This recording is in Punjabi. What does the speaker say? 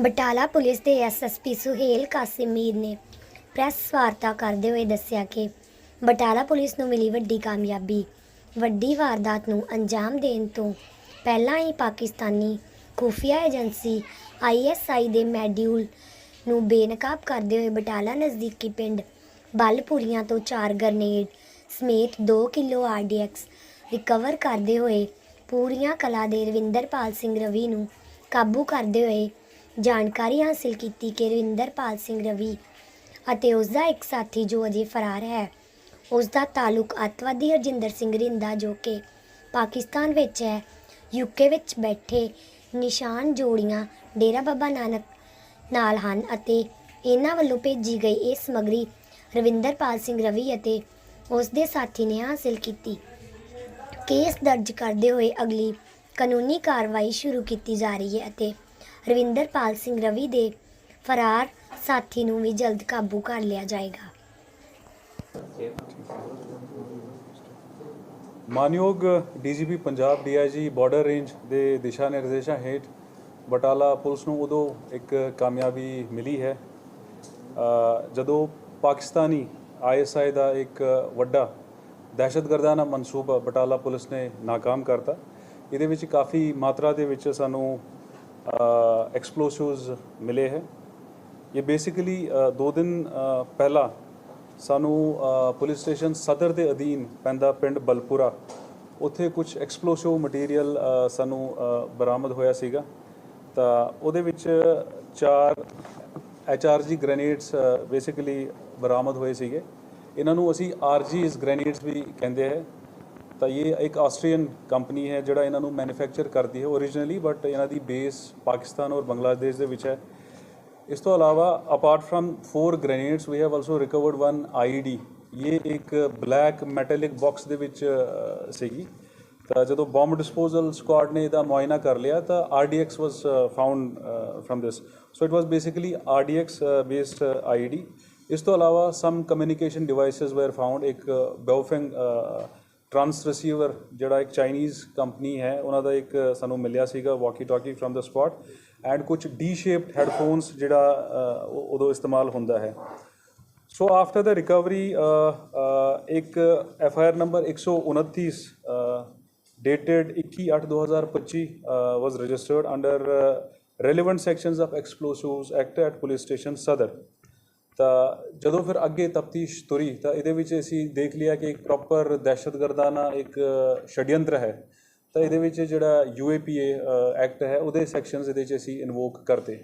ਬਟਾਲਾ ਪੁਲਿਸ ਦੇ ਐਸਐਸਪੀ ਸੁਹੇਲ ਕਾਸਿਮ ਮੀਰ ਨੇ ਪ੍ਰੈਸ ਵਾਰਤਾ ਕਰਦੇ ਹੋਏ ਦੱਸਿਆ ਕਿ ਬਟਾਲਾ ਪੁਲਿਸ ਨੂੰ ਮਿਲੀ ਵੱਡੀ ਕਾਮਯਾਬੀ। ਵੱਡੀ ਵਾਰਦਾਤ ਨੂੰ ਅੰਜਾਮ ਦੇਣ ਤੋਂ ਪਹਿਲਾਂ ਹੀ ਪਾਕਿਸਤਾਨੀ ਖੁਫੀਆ ਏਜੰਸੀ ਆਈਐਸਆਈ ਦੇ ਮੈਡਿਊਲ ਨੂੰ ਬੇਨਕਾਬ ਕਰਦੇ ਹੋਏ ਬਟਾਲਾ ਨਜ਼ਦੀਕੀ ਪਿੰਡ ਬਲਪੁਰੀਆਂ ਤੋਂ ਚਾਰ ਗਰਨੇਡ ਸਮੇਤ 2 ਕਿਲੋ ਆਰਡੀਐਕਸ ਰਿਕਵਰ ਕਰਦੇ ਹੋਏ ਪੂਰੀਆਂ ਕਲਾ ਦੇ ਰਵਿੰਦਰਪਾਲ ਸਿੰਘ ਰਵੀ ਨੂੰ ਕਾਬੂ ਕਰਦੇ ਹੋਏ ਜਾਣਕਾਰੀ ਹਾਸਲ ਕੀਤੀ ਕਿ ਰਵਿੰਦਰਪਾਲ ਸਿੰਘ ਰਵੀ ਅਤੇ ਉਸ ਦਾ ਇੱਕ ਸਾਥੀ ਜੋ ਅਜੇ ਫਰਾਰ ਹੈ। ਉਸ ਦਾ ਤਾਲੁਕ ਅੱਤਵਾਦੀ ਹਰਜਿੰਦਰ ਸਿੰਘ ਰਿੰਦਾ ਜੋ ਕਿ ਪਾਕਿਸਤਾਨ ਵਿੱਚ ਹੈ ਯੂਕੇ ਵਿੱਚ ਬੈਠੇ ਨਿਸ਼ਾਨ ਜੋੜੀਆਂ ਡੇਰਾ ਬਾਬਾ ਨਾਨਕ ਨਾਲ ਹਨ ਅਤੇ ਇਹਨਾਂ ਵੱਲੋਂ ਭੇਜੀ ਗਈ ਇਹ ਸਮਗਰੀ ਰਵਿੰਦਰਪਾਲ ਸਿੰਘ ਰਵੀ ਅਤੇ ਉਸ ਦੇ ਸਾਥੀ ਨੇ ਹਾਸਲ ਕੀਤੀ। ਕੇਸ ਦਰਜ ਕਰਦੇ ਹੋਏ ਅਗਲੀ ਕਾਨੂੰਨੀ ਕਾਰਵਾਈ ਸ਼ੁਰੂ ਕੀਤੀ ਜਾ ਰਹੀ ਹੈ ਅਤੇ ਰਵਿੰਦਰਪਾਲ ਸਿੰਘ ਰਵੀ ਦੇ ਫਰਾਰ ਸਾਥੀ ਨੂੰ ਵੀ ਜਲਦ ਕਾਬੂ ਕਰ ਲਿਆ ਜਾਏਗਾ। ਮਾਨਯੋਗ DGP Punjab DIG border range ਦੇ ਦਿਸ਼ਾ ਨਿਰਦੇਸ਼ਾਂ ਹੇਠ ਬਟਾਲਾ ਪੁਲਿਸ ਨੂੰ ਉਦੋਂ ਇੱਕ ਕਾਮਯਾਬੀ ਮਿਲੀ ਹੈ। ਜਦੋਂ ਪਾਕਿਸਤਾਨੀ ਆਈਐਸਆਈ ਦਾ ਇੱਕ ਵੱਡਾ ਦਹਿਸ਼ਤਗਰਦਾਨਾ ਮਨਸੂਬਾ ਬਟਾਲਾ ਪੁਲਿਸ ਨੇ ਨਾਕਾਮ ਕਰਤਾ, ਇਹਦੇ ਵਿੱਚ ਕਾਫੀ ਮਾਤਰਾ ਦੇ ਵਿੱਚ ਸਾਨੂੰ ਐਕਸਪਲੋਸਿਵਸ ਮਿਲੇ ਹੈ। ਇਹ ਬੇਸਿਕਲੀ ਦੋ ਦਿਨ ਪਹਿਲਾਂ ਸਾਨੂੰ ਪੁਲਿਸ ਸਟੇਸ਼ਨ ਸਦਰ ਦੇ ਅਧੀਨ ਪੈਂਦਾ ਪਿੰਡ ਬਲਪੁਰਾ। ਉੱਥੇ ਕੁਝ ਐਕਸਪਲੋਸਿਵ ਮਟੀਰੀਅਲ ਸਾਨੂੰ ਬਰਾਮਦ ਹੋਇਆ ਸੀਗਾ। ਤਾਂ ਉਹਦੇ ਵਿੱਚ ਚਾਰ ਐਚਆਰਜੀ ਗ੍ਰੇਨੇਡਸ ਬੇਸਿਕਲੀ ਬਰਾਮਦ ਹੋਏ ਸੀਗੇ। ਇਹਨਾਂ ਨੂੰ ਅਸੀਂ ਆਰਜੀਸ ਗ੍ਰੇਨੇਡਸ ਵੀ ਕਹਿੰਦੇ ਹੈ। ਤਾਂ ਇਹ ਇੱਕ ਆਸਟਰੀਅਨ ਕੰਪਨੀ ਹੈ ਜਿਹੜਾ ਇਹਨਾਂ ਨੂੰ ਮੈਨੂਫੈਕਚਰ ਕਰਦੀ ਹੈ ਓਰੀਜਨਲੀ ਬਟ ਇਹਨਾਂ ਦੀ ਬੇਸ ਪਾਕਿਸਤਾਨ ਔਰ ਬੰਗਲਾਦੇਸ਼ ਦੇ ਵਿੱਚ ਹੈ। ਇਸ ਤੋਂ ਇਲਾਵਾ apart from four grenades we have also recovered one ID ਇਹ ਇੱਕ ਬਲੈਕ ਮੈਟੈਲਿਕ ਬਾਕਸ ਦੇ ਵਿੱਚ ਸੀਗੀ। ਤਾਂ ਜਦੋਂ ਬੰਬ ਡਿਸਪੋਜ਼ਲ ਸਕੁਆਡ ਨੇ ਇਹਦਾ ਮੁਆਇਨਾ ਕਰ ਲਿਆ, ਤਾਂ RDX was found from this so it was basically RDX based ID ਇਸ ਤੋਂ ਇਲਾਵਾ some communication devices were found ਇੱਕ ਬਾਓਫੈਂਗ ਟਰਾਂਸ ਰਿਸੀਵਰ ਜਿਹੜਾ ਇੱਕ ਚਾਈਨੀਜ਼ ਕੰਪਨੀ ਹੈ ਉਹਨਾਂ ਦਾ ਇੱਕ ਸਾਨੂੰ ਮਿਲਿਆ ਸੀਗਾ walkie talkie from the spot and ਕੁਝ ਡੀ ਸ਼ੇਪਡ ਹੈੱਡਫੋਨਸ ਜਿਹੜਾ ਉਦੋਂ ਇਸਤੇਮਾਲ ਹੁੰਦਾ ਹੈ। ਸੋ ਆਫਟਰ ਦਾ ਰਿਕਵਰੀ ਇੱਕ F I R number 129 dated 21/8/2025 uh, was registered under uh, relevant sections of explosives act at police station ਸਦਰ ਤਾਂ ਜਦੋਂ ਫਿਰ ਅੱਗੇ ਤਫਤੀਸ਼ ਤੁਰੀ, ਤਾਂ ਇਹਦੇ ਵਿੱਚ ਅਸੀਂ ਦੇਖ ਲਿਆ ਕਿ ਇੱਕ ਪ੍ਰੋਪਰ ਦਹਿਸ਼ਤਗਰਦਾਨਾ ਇੱਕ ਛੜਯੰਤਰ ਹੈ। ਤਾਂ ਇਹਦੇ ਵਿੱਚ ਜਿਹੜਾ ਯੂਏਪੀਏ ਐਕਟ ਹੈ, ਉਹਦੇ ਸੈਕਸ਼ਨਸ ਇਹਦੇ ਵਿੱਚ ਅਸੀਂ ਇਨਵੋਕ ਕਰਦੇ